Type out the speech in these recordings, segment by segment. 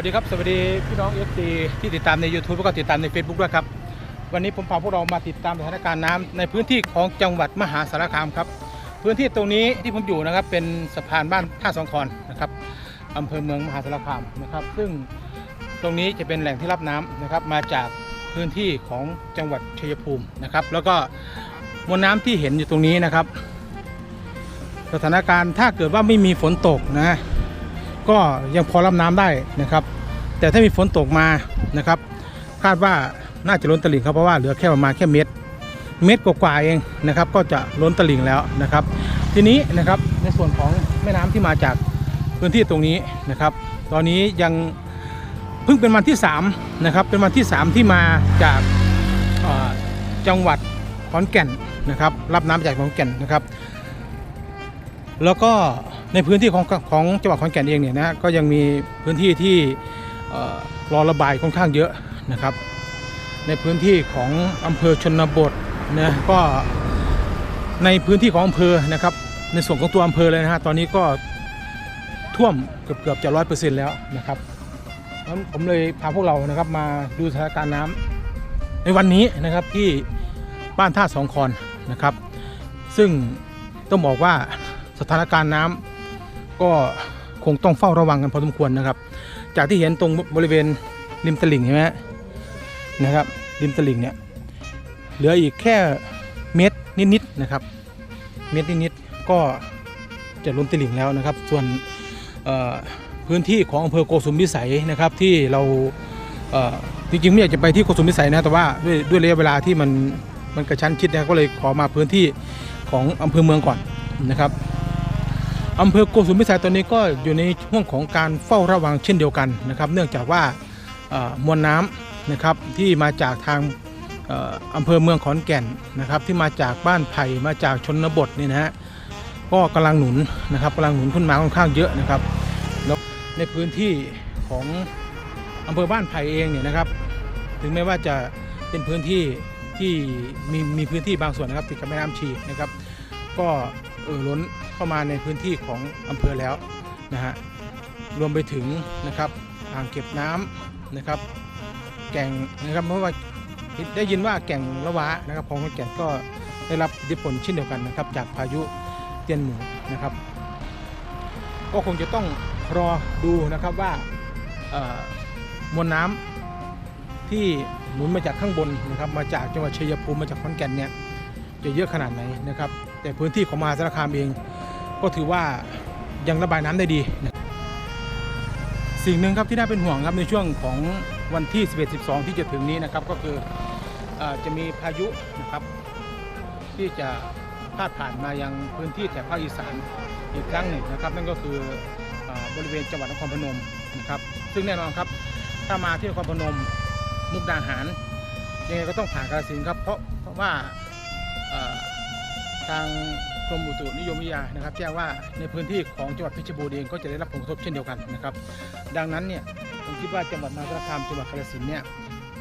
สวัสดีครับ สวัสดีพี่น้องเอฟซีที่ติดตามใน YouTube แล้วก็ติดตามใน Facebook ด้วยครับ วันนี้ผมพาพวกเรามาติดตามสถานการณ์น้ำในพื้นที่ของจังหวัดมหาสารคามครับ พื้นที่ตรงนี้ที่ผมอยู่นะครับเป็นสะพานบ้านท่าสองคอนนะครับอำเภอเมืองมหาสารคามนะครับ ซึ่งตรงนี้จะเป็นแหล่งที่รับน้ำนะครับมาจากพื้นที่ของจังหวัดชัยภูมินะครับ แล้วก็มวลน้ำที่เห็นอยู่ตรงนี้นะครับ สถานการณ์ถ้าเกิดว่าไม่มีฝนตกนะ ก็ยังพอรับน้ำได้นะครับ แต่ถ้ามีฝนตกมานะครับ คาดว่าน่าจะล้นตลิ่งครับเพราะว่าเหลือแค่ประมาณแค่เม็ดเม็ดกว่าเองนะครับ ก็จะล้นตลิ่งแล้วนะครับ ทีนี้นะครับในส่วนของแม่น้ำที่มาจากพื้นที่ตรงนี้นะครับ ตอนนี้ยังเพิ่งเป็นวันที่3นะครับเป็นวันที่ 3 ที่มาจากจังหวัดขอนแก่นนะครับ รับน้ำจากขอนแก่นนะครับ แล้วก็ในพื้นที่ของของจังหวัดขอนแก่นเองเนี่ยนะก็ยังมีพื้นที่ที่เอ่อรอระบายค่อนข้างเยอะนะครับ ในพื้นที่ของอำเภอชนบทนะก็ในพื้นที่ของอำเภอนะครับ ในส่วนของตัวอำเภอเลยนะฮะตอนนี้ก็ท่วมเกือบเกือบจะร้อยเปอร์เซ็นต์แล้วนะครับงั้นผมเลยพาพวกเรานะครับมาดูสถานการณ์น้ำในวันนี้นะครับที่บ้านท่าสองคอนนะครับ ซึ่งต้องบอกว่า สถานการณ์น้ำก็คงต้องเฝ้าระวังกันพอสมควรนะครับ จากที่เห็นตรงบริเวณริมตลิ่งใช่ไหมนะครับริมตลิ่งเนี่ยเหลืออีกแค่เม็ดนิดๆนะครับเม็ดนิดๆก็จะล้นตลิ่งแล้วนะครับ ส่วนพื้นที่ของอำเภอโกสุมพิสัยนะครับที่เราเจริงๆไม่อยากจะไปที่โกสุมพิสัยนะแต่ว่าด้วยด้วยระยะเวลาที่มันมันกระชั้นชิดนะก็เลยขอมาพื้นที่ของอำเภอเมืองก่อนนะครับ อำเภอโกสุมพิสัยตอนนี้ก็อยู่ในช่วงของการเฝ้าระวังเช่นเดียวกันนะครับ เนื่องจากว่ามวลน้ำนะครับที่มาจากทางอำเภอเมืองขอนแก่นนะครับที่มาจากบ้านไผ่มาจากชนบทนี่นะฮะก็กำลังหนุนนะครับกำลังหนุนขึ้นมาค่อนข้างเยอะนะครับแล้วในพื้นที่ของอำเภอบ้านไผ่เองเนี่ยนะครับ ถึงแม้ว่าจะเป็นพื้นที่ที่มีมีพื้นที่บางส่วนนะครับติดกับแม่น้ำชีนะครับ ก็ เอ่อล้นเข้ามาในพื้นที่ของอำเภอแล้วนะฮะรวมไปถึงนะครับอ่างเก็บน้ำนะครับ แก่งนะครับเพราะว่าได้ยินว่าแก่งละวะนะครับของขอนแก่นก็ได้รับอิทธิพลเช่นเดียวกันนะครับ จากพายุเตียนหมูนะครับ ก็คงจะต้องรอดูนะครับว่ามวลน้ำที่หนุนมาจากข้างบนนะครับ มาจากจังหวัดชัยภูมิมาจากขอนแก่นเนี่ย จะเยอะขนาดไหนนะครับ แต่พื้นที่ของมหาสารคามเอง ก็ถือว่ายังระบายน้ำได้ดีนะสิ่งหนึ่งครับที่น่าเป็นห่วงครับในช่วงของวันที่ 11 12 ที่จะถึงนี้นะครับ ก็คืออจะมีพายุนะครับ ที่จะพาดผ่านมายังพื้นที่แถบภาคอีสานอีกครั้งหนึ่งนะครับ นั่นก็คืออบริเวณจังหวัดนครพนมนะครับ ซึ่งแน่นอนครับ ถ้ามาที่นครพนมมุกดาหารยังไงก็ต้องผ่านกาฬสินธุ์ครับเพราะเพราะว่า ทางกรมอุตุนิยมวิทยานะครับแจ้งว่าในพื้นที่ของจังหวัดเพชรบูรณ์เองก็จะได้รับผลกระทบเช่นเดียวกันนะครับ ดังนั้นเนี่ยผมคิดว่าจังหวัดมหาสารคามจังหวัดกาฬสินธุ์เนี่ย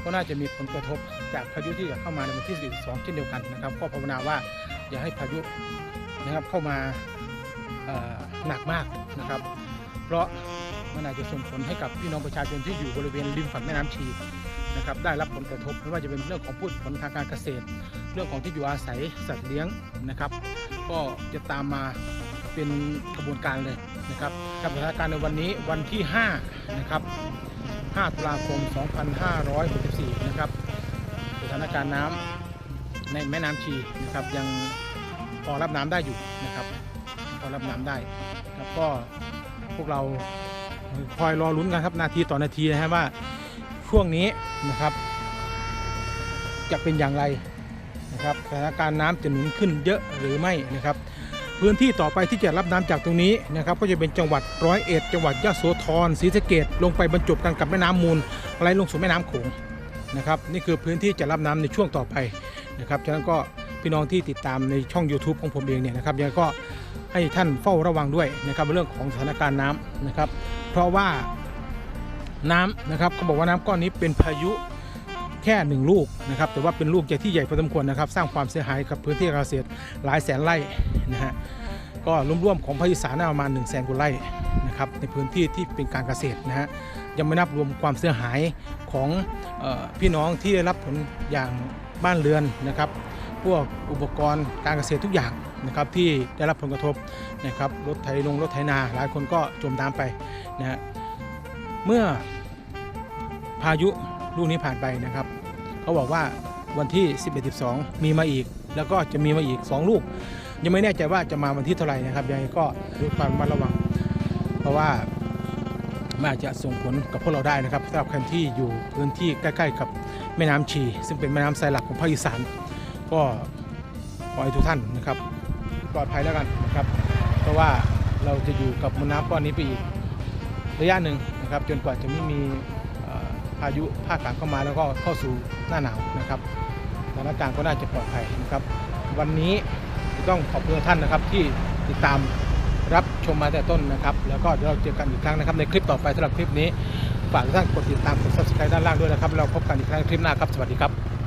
ก็น่าจะมีผลกระทบจากพายุที่จะเข้ามาในวันที่12เช่นเดียวกันนะครับก็ภาวนาว่าอย่าให้พายุนะครับเข้ามาหนักมากนะครับ เพราะมันอาจจะส่งผลให้กับพี่น้องประชาชนที่อยู่บริเวณริมฝั่งแม่น้ำชี นะครับได้รับผลกระทบไม่ว่าจะเป็นเรื่องของพืชผลทางการเกษตร เรื่องของที่อยู่อาศัยสัตว์เลี้ยงนะครับ ก็จะตามมาเป็นกระบวนการเลยนะครับกับสถานการณ์ในวันนี้วันที่ 5 นะครับ 5 ตุลาคม 2564 นะครับสถานการณ์น้ำในแม่น้ำชีนะครับยังพอรับน้ำได้อยู่นะครับพอรับน้ำได้ครับก็พวกเราคอยรอลุ้นกันครับนาทีต่อนาทีนะฮะว่า ช่วงนี้นะครับ จะเป็นอย่างไรนะครับสถานการณ์น้ำจะหนุนขึ้นเยอะหรือไม่นะครับ พื้นที่ต่อไปที่จะรับน้ำจากตรงนี้นะครับ ก็จะเป็นจังหวัดร้อยเอ็ดจังหวัดยะโสธรศรีสะเกดลงไปบรรจบกันกับแม่น้ำมูลไหลลงสู่แม่น้ำโขงนะครับ นี่คือพื้นที่จะรับน้ำในช่วงต่อไปนะครับฉะนั้นก็พี่น้องที่ติดตามในช่อง YouTube ของผมเองเนี่ยนะครับยังก็ให้ท่านเฝ้าระวังด้วยนะครับเรื่องของสถานการณ์น้ำนะครับ เพราะว่า น้ำนะครับเขาบอกว่าน้ำก้อนนี้เป็นพายุแค่หนึ่งลูกนะครับแต่ว่าเป็นลูกใหญ่ที่ใหญ่พอสมควรนะครับ สร้างความเสียหายกับพื้นที่การเกษตรหลายแสนไร่นะฮะก็รวมๆของภาคอีสาน่าประมาณ1 0 0 0 0แสนกว่าไร่นะครับในพื้นที่ที่เป็นการเกษตรนะฮะยังไม่นับรวมความเสียหายของออพี่น้องที่ได้รับผลอย่างบ้านเรือนนะครับพวกอุปกรณ์การเกษตรทุกอย่างนะครับที่ได้รับผลกระทบนะครับรถไถลงรถไถนาหลายคนก็จมน้ำไปนะฮะ เมื่อพายุลูกนี้ผ่านไปนะครับ เขาบอกว่าวันที่ 11 12 มีมาอีก แล้วก็จะมีมาอีก 2 ลูก ยังไม่แน่ใจว่าจะมาวันที่เท่าไหร่นะครับยังไงก็ด้วยความระมัดระวัง เพราะว่ามันอาจจะส่งผลกับพวกเราได้นะครับสำหรับใครที่อยู่พื้นที่ใกล้ ๆ กับแม่น้ำชี ซึ่งเป็นแม่น้ำสายหลักของภาคอีสาน ก็ขอให้ทุกท่านนะครับปลอดภัยแล้วกันนะครับ เพราะว่าเราจะอยู่กับมวลน้ำก้อนนี้ไปอีกระยะหนึ่ง นะครับจนกว่าจะไม่มีพายุภาคกลางเข้ามาแล้วก็เข้าสู่หน้าหนาวนะครับสถานการณ์ก็น่าจะปลอดภัยนะครับ วันนี้ต้องขอบคุณท่านนะครับที่ติดตามรับชมมาแต่ต้นนะครับ แล้วก็เดี๋ยวเราเจอกันอีกครั้งนะครับ ในคลิปต่อไปสำหรับคลิปนี้ ฝากทุกท่านกดติดตามกด subscribe ด้านล่างด้วยนะครับ เราพบกันอีกครั้งในคลิปหน้าครับ สวัสดีครับ